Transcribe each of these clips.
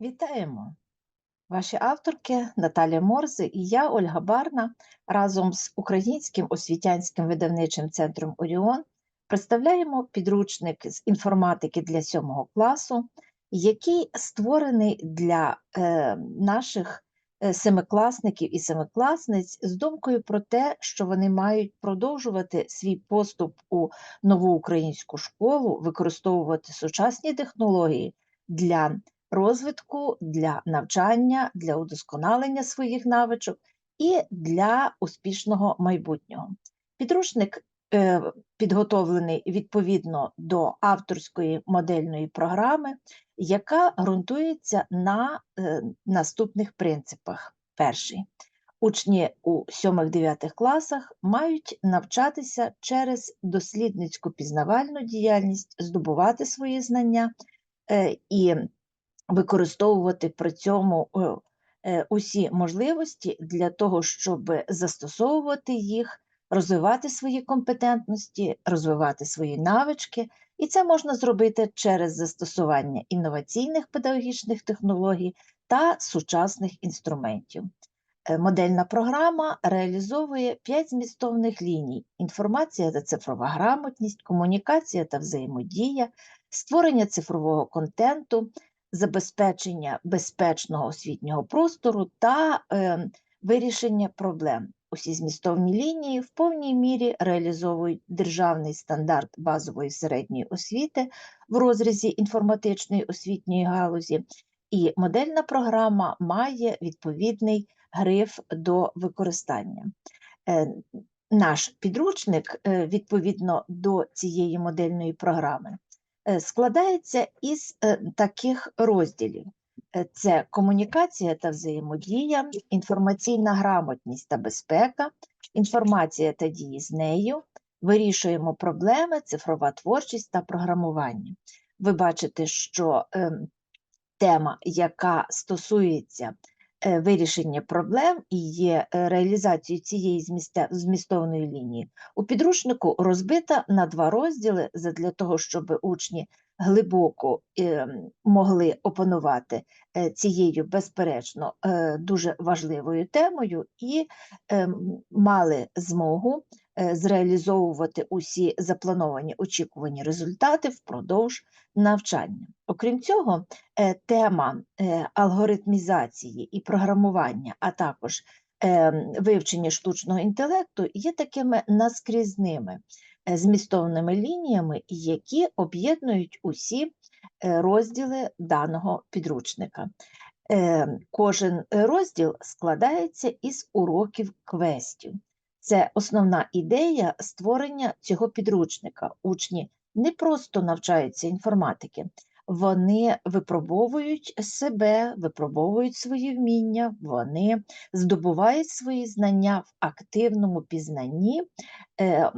Вітаємо! Ваші авторки Наталя Морзе і я, Ольга Барна, разом з Українським освітянським видавничим центром Оріон представляємо підручник з інформатики для 7 класу, який створений для е, наших е, семикласників і семикласниць з думкою про те, що вони мають продовжувати свій поступ у нову українську школу, використовувати сучасні технології для розвитку, для навчання, для удосконалення своїх навичок і для успішного майбутнього. Підручник е, підготовлений відповідно до авторської модельної програми, яка ґрунтується на е, наступних принципах. Перший. Учні у 7-9 класах мають навчатися через дослідницьку пізнавальну діяльність, здобувати свої знання е, і використовувати при цьому е, е, усі можливості для того, щоб застосовувати їх, розвивати свої компетентності, розвивати свої навички, і це можна зробити через застосування інноваційних педагогічних технологій та сучасних інструментів. Е, модельна програма реалізовує п'ять змістовних ліній: інформація та цифрова грамотність, комунікація та взаємодія, створення цифрового контенту, забезпечення безпечного освітнього простору та е, вирішення проблем. Усі змістовні лінії в повній мірі реалізовують державний стандарт базової середньої освіти в розрізі інформатичної освітньої галузі, і модельна програма має відповідний гриф до використання. Е, наш підручник е, відповідно до цієї модельної програми складається із е, таких розділів: е, це комунікація та взаємодія, інформаційна грамотність та безпека, інформація та дії з нею, вирішуємо проблеми, цифрова творчість та програмування. Ви бачите, що ем, тема, яка стосується Е, вирішення проблем і є е, реалізацією цієї змістовної лінії, у підручнику розбита на два розділи для того, щоб учні глибоко ем, могли опанувати е, цією, безперечно, дуже важливою темою і ем, мали змогу Е, зреалізовувати усі заплановані очікувані результати впродовж навчання. Окрім цього, е, тема е, алгоритмізації і програмування, а також вивчення штучного інтелекту є такими наскрізними змістовними лініями, які об'єднують усі розділи даного підручника. Кожен розділ складається із уроків квестів. Це основна ідея створення цього підручника. Учні не просто навчаються інформатики, вони випробовують себе, випробовують свої вміння, вони здобувають свої знання в активному пізнанні, е,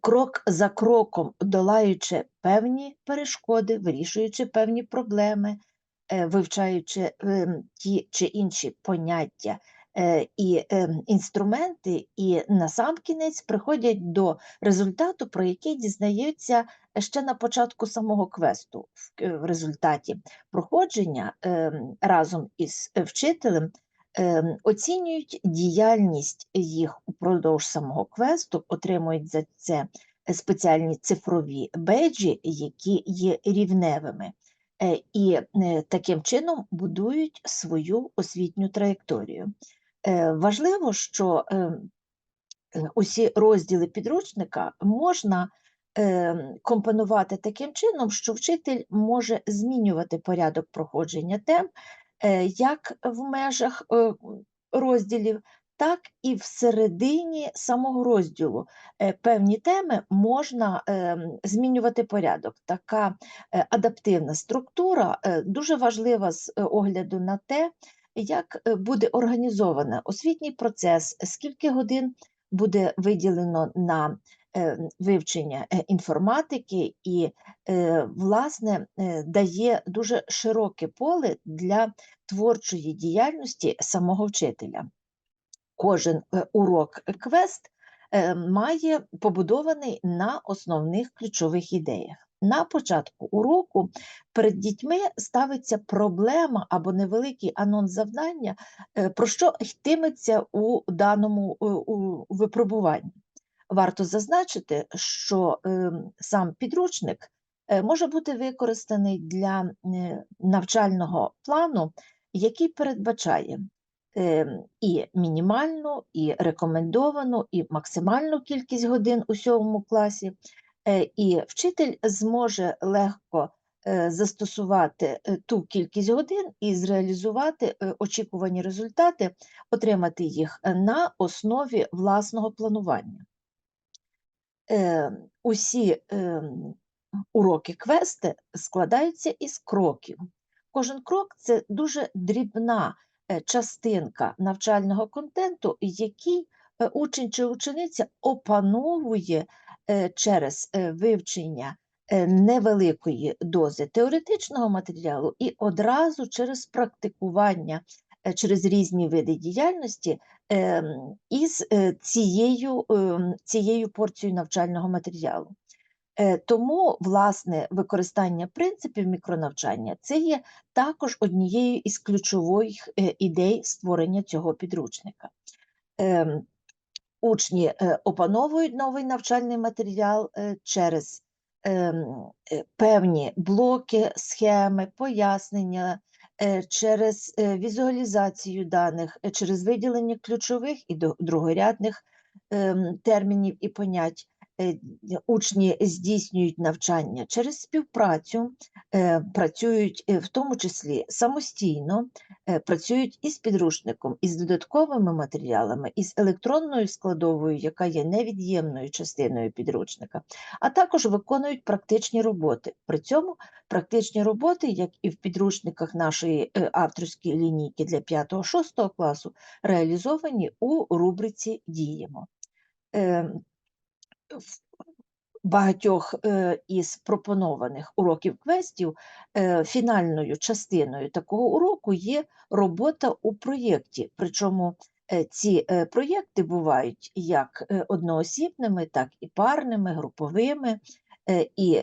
крок за кроком долаючи певні перешкоди, вирішуючи певні проблеми, е, вивчаючи ем, ті чи інші поняття. Е, і ем, інструменти, і насамкінець приходять до результату, про який дізнаються ще на початку самого квесту. В результаті проходження ем, разом із вчителем. Ем, оцінюють діяльність їх упродовж самого квесту, отримують за це спеціальні цифрові беджі, які є рівневими, е, і е, таким чином будують свою освітню траєкторію. Е, важливо, що е, е, усі розділи підручника можна компонувати таким чином, що вчитель може змінювати порядок проходження тем як в межах розділів, так і всередині самого розділу. Певні теми можна змінювати порядок. Така адаптивна структура дуже важлива з огляду на те, як е, буде організовано освітній процес, скільки годин буде виділено на е, вивчення е, інформатики і, власне, дає дуже широке поле для творчої діяльності самого вчителя. Кожен урок квест має побудований на основних ключових ідеях. На початку уроку перед дітьми ставиться проблема або невеликий анонс завдання, е, про що йтиметься у даному е, у випробуванні. Варто зазначити, що е, сам підручник е, може бути використаний для навчального плану, який передбачає е, і мінімальну, і рекомендовану, і максимальну кількість годин у сьомому класі, і вчитель зможе легко е, застосувати е, ту кількість годин і зреалізувати е, очікувані результати, отримати їх е, на основі власного планування. Е, Усі уроки квести складаються із кроків. Кожен крок це дуже дрібна е, частинка навчального контенту, який е, учень чи учениця опановує е, через е, вивчення е, невеликої дози теоретичного матеріалу і одразу через практикування, е, через різні види діяльності ем, із е, цією, ем, цією порцією навчального матеріалу. Е, Тому, власне, використання принципів мікронавчання це є також однією із ключових е, ідей створення цього підручника. Учні е, опановують новий навчальний матеріал е, через ем, е, певні блоки, схеми, пояснення, через візуалізацію даних, через виділення ключових і другорядних ем, термінів і понять. Е, Учні здійснюють навчання через співпрацю, е, працюють е, в тому числі самостійно, працюють із підручником, із додатковими матеріалами, із електронною складовою, яка є невід'ємною частиною підручника, а також виконують практичні роботи. При цьому практичні роботи, як і в підручниках нашої авторської лінійки для 5-6 класу, реалізовані у рубриці Діємо. В багатьох е, із пропонованих уроків квестів е, фінальною частиною такого уроку є робота у проєкті. Причому е, ці проєкти бувають як одноосібними, так і парними, груповими, і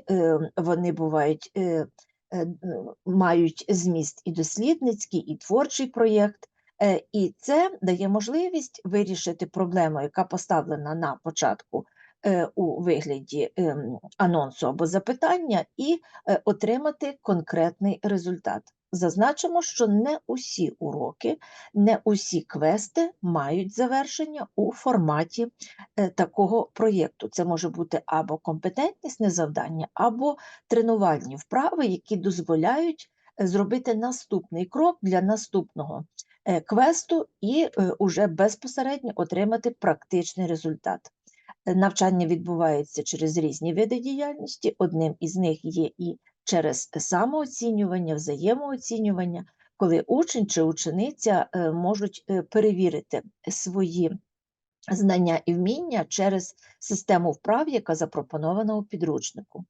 вони бувають, мають зміст і дослідницький, і творчий проєкт. І це дає можливість вирішити проблему, яка поставлена на початку у вигляді ем, анонсу або запитання, і е, отримати конкретний результат. Зазначимо, що не усі уроки, не усі квести мають завершення у форматі е, такого проєкту. Це може бути або компетентнісне завдання, або тренувальні вправи, які дозволяють е, зробити наступний крок для наступного е, квесту і е, уже безпосередньо отримати практичний результат. Навчання відбувається через різні види діяльності. Одним із них є і через самооцінювання, взаємооцінювання, коли учень чи учениця е, можуть е, перевірити свої знання і вміння через систему вправ, яка запропонована у підручнику.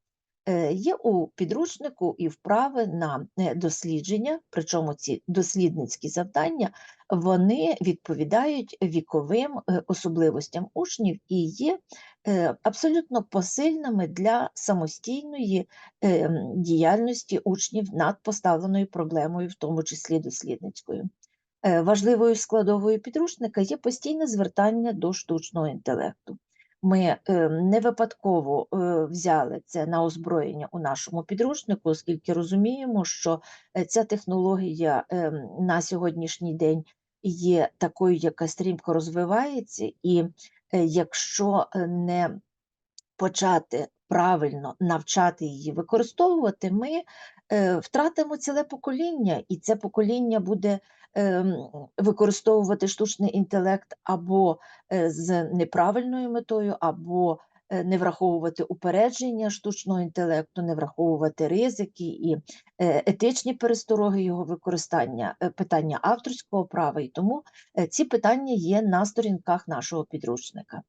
Е, Є у підручнику і вправи на е, дослідження, причому ці дослідницькі завдання вони відповідають віковим е, особливостям учнів і є абсолютно посильними для самостійної е, діяльності учнів над поставленою проблемою, в тому числі дослідницькою. Важливою складовою підручника є постійне звертання до штучного інтелекту. Ми е, не випадково е, взяли це на озброєння у нашому підручнику, оскільки розуміємо, що е, ця технологія на сьогоднішній день є такою, яка стрімко розвивається, і якщо не почати правильно навчати її використовувати, ми втратимо ціле покоління, і це покоління буде використовувати штучний інтелект або е, з неправильною метою, або е, не враховувати упередження штучного інтелекту, не враховувати ризики і е, етичні перестороги його використання, питання авторського права. І тому ці питання є на сторінках нашого підручника.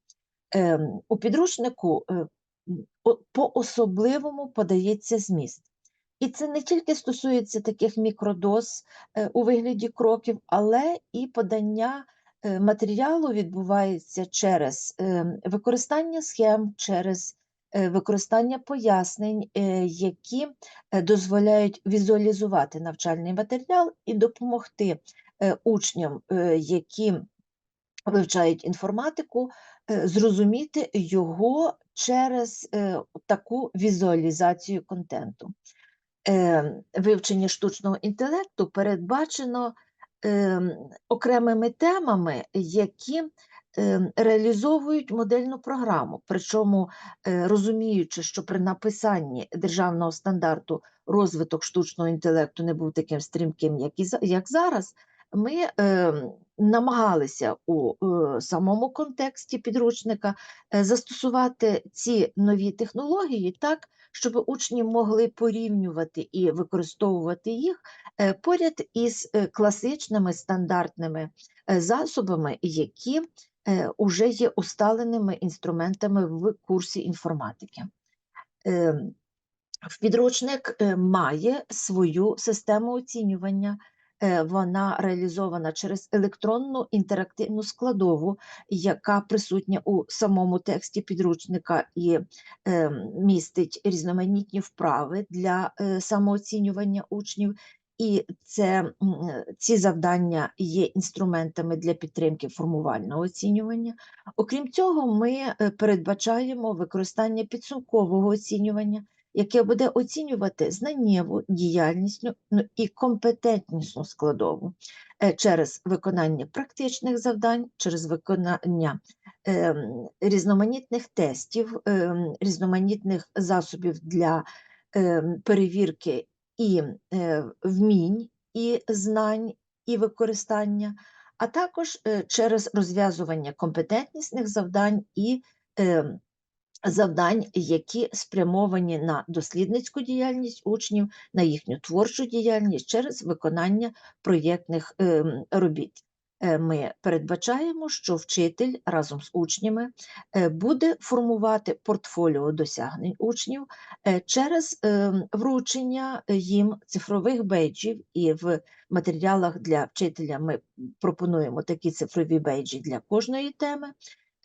Ем, У підручнику е, м, о- по-особливому подається зміст. І це не тільки стосується таких мікродоз е, у вигляді кроків, але і подання е, матеріалу відбувається через е, використання схем, через використання пояснень, які дозволяють візуалізувати навчальний матеріал і допомогти учням, які вивчають інформатику, зрозуміти його через таку візуалізацію контенту. Е, Вивчення штучного інтелекту передбачено ем, окремими темами, які ем, реалізовують модельну програму. Причому, е, розуміючи, що при написанні державного стандарту розвиток штучного інтелекту не був таким стрімким, як, і, як зараз, ми ем, намагалися у е, самому контексті підручника е, застосувати ці нові технології так, щоб учні могли порівнювати і використовувати їх е, поряд із е, класичними стандартними е, засобами, які вже є усталеними інструментами в курсі інформатики. Е, в Підручник е, має свою систему оцінювання. Е, Вона реалізована через електронну інтерактивну складову, яка присутня у самому тексті підручника і е, містить різноманітні вправи для е, самооцінювання учнів. І це, ці завдання є інструментами для підтримки формувального оцінювання. Окрім цього, ми передбачаємо використання підсумкового оцінювання яке буде оцінювати знаннєву, діяльнісну ну, і компетентнісну складову е, через виконання практичних завдань, через виконання ем, різноманітних тестів, ем, різноманітних засобів для ем, перевірки і е, вмінь, і знань, і використання, а також е, через розв'язування компетентнісних завдань і завдань, які спрямовані на дослідницьку діяльність учнів, на їхню творчу діяльність через виконання проєктних ем, робіт. Е, Ми передбачаємо, що вчитель разом з учнями е, буде формувати портфоліо досягнень учнів е, через ем, вручення їм цифрових бейджів, і в матеріалах для вчителя ми пропонуємо такі цифрові бейджі для кожної теми.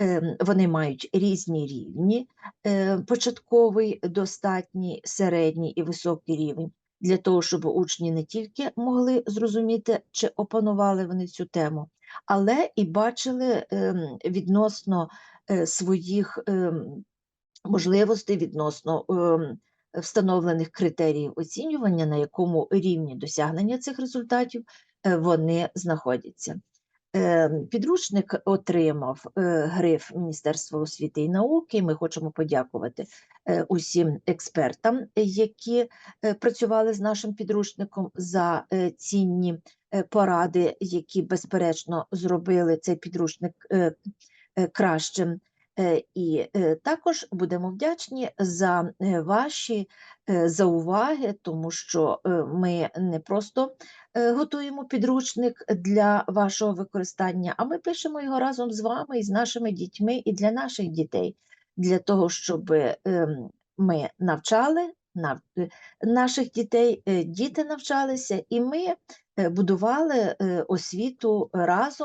Ем, Вони мають різні рівні, е, початковий, достатній, середній і високий рівень, для того, щоб учні не тільки могли зрозуміти, чи опанували вони цю тему, але і бачили ем, відносно е, своїх ем, можливостей, відносно встановлених критеріїв оцінювання, на якому рівні досягнення цих результатів е, вони знаходяться. Е, Підручник отримав е, гриф Міністерства освіти і науки. Ми хочемо подякувати е, усім експертам, які е, працювали з нашим підручником за цінні поради, які безперечно зробили цей підручник кращим. Е, І е, також будемо вдячні за е, ваші зауваги, тому що ми не просто готуємо підручник для вашого використання, а ми пишемо його разом з вами і з нашими дітьми і для наших дітей, для того, щоб ми навчали наших дітей, діти навчалися, і ми будували освіту разом.